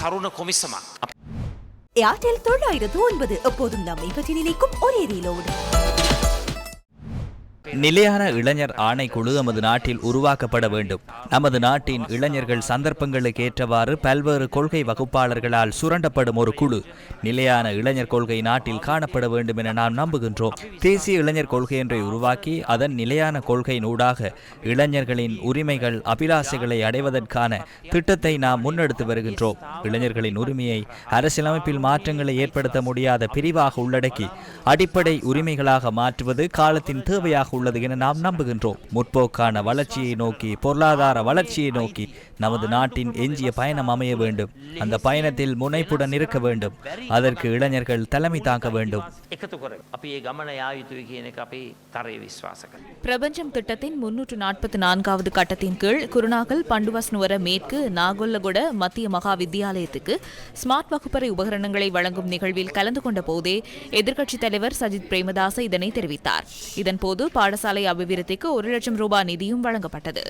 තරුණ කොමිසමක්. ஏர்டெல் தொள்ளாயிரத்து ஒன்பது எப்போதும் நம்மை பற்றி நினைக்கும் ஒரே ரீலோடு நிலையான இளைஞர் ஆணைக்குழு நமது நாட்டில் உருவாக்கப்பட வேண்டும். நமது நாட்டின் இளைஞர்கள் சந்தர்ப்பங்களுக்கு ஏற்றவாறு பல்வேறு கொள்கை வகுப்பாளர்களால் சுரண்டப்படும் ஒரு குழு. நிலையான இளைஞர் கொள்கை நாட்டில் காணப்பட வேண்டும் என நாம் நம்புகின்றோம். தேசிய இளைஞர் கொள்கை ஒன்றை உருவாக்கி அதன் நிலையான கொள்கையினூடாக இளைஞர்களின் உரிமைகள் அபிலாசைகளை அடைவதற்கான திட்டத்தை நாம் முன்னெடுத்து வருகின்றோம். இளைஞர்களின் உரிமையை அரசியலமைப்பில் மாற்றங்களை ஏற்படுத்த முடியாத பிரிவாக உள்ளடக்கி அடிப்படை உரிமைகளாக மாற்றுவது காலத்தின் தேவையாக உள்ளது என நாம் நம்புகின்றோம். முற்போக்கான வளர்ச்சியை நோக்கி பொருளாதார வளர்ச்சியை நோக்கி நமது நாட்டின் எஞ்சிய பயணம் அமைய வேண்டும். அந்த பயணத்தில் முனைப்புடன் இருக்க வேண்டும். அதற்கு இளைஞர்கள் தலைமை தாக்க வேண்டும். பிரபஞ்சம் திட்டத்தின் முன்னூற்று நாற்பத்தி நான்காவது கட்டத்தின் கீழ் குருநாகல் பண்டுவஸ்னுவர மேற்கு நாகொல்லகுட மத்திய மகா வித்தியாலயத்துக்கு ஸ்மார்ட் வகுப்பறை உபகரணங்களை வழங்கும் நிகழ்வில் கலந்து கொண்ட போதே எதிர்க்கட்சித் தலைவர் சஜித் பிரேமதாச இதனை தெரிவித்தார். இதன்போது பாட பாடசாலை அபிவிருத்திக்கு ஒரு லட்சம் ரூபாய் நிதியும் வழங்கப்பட்டது.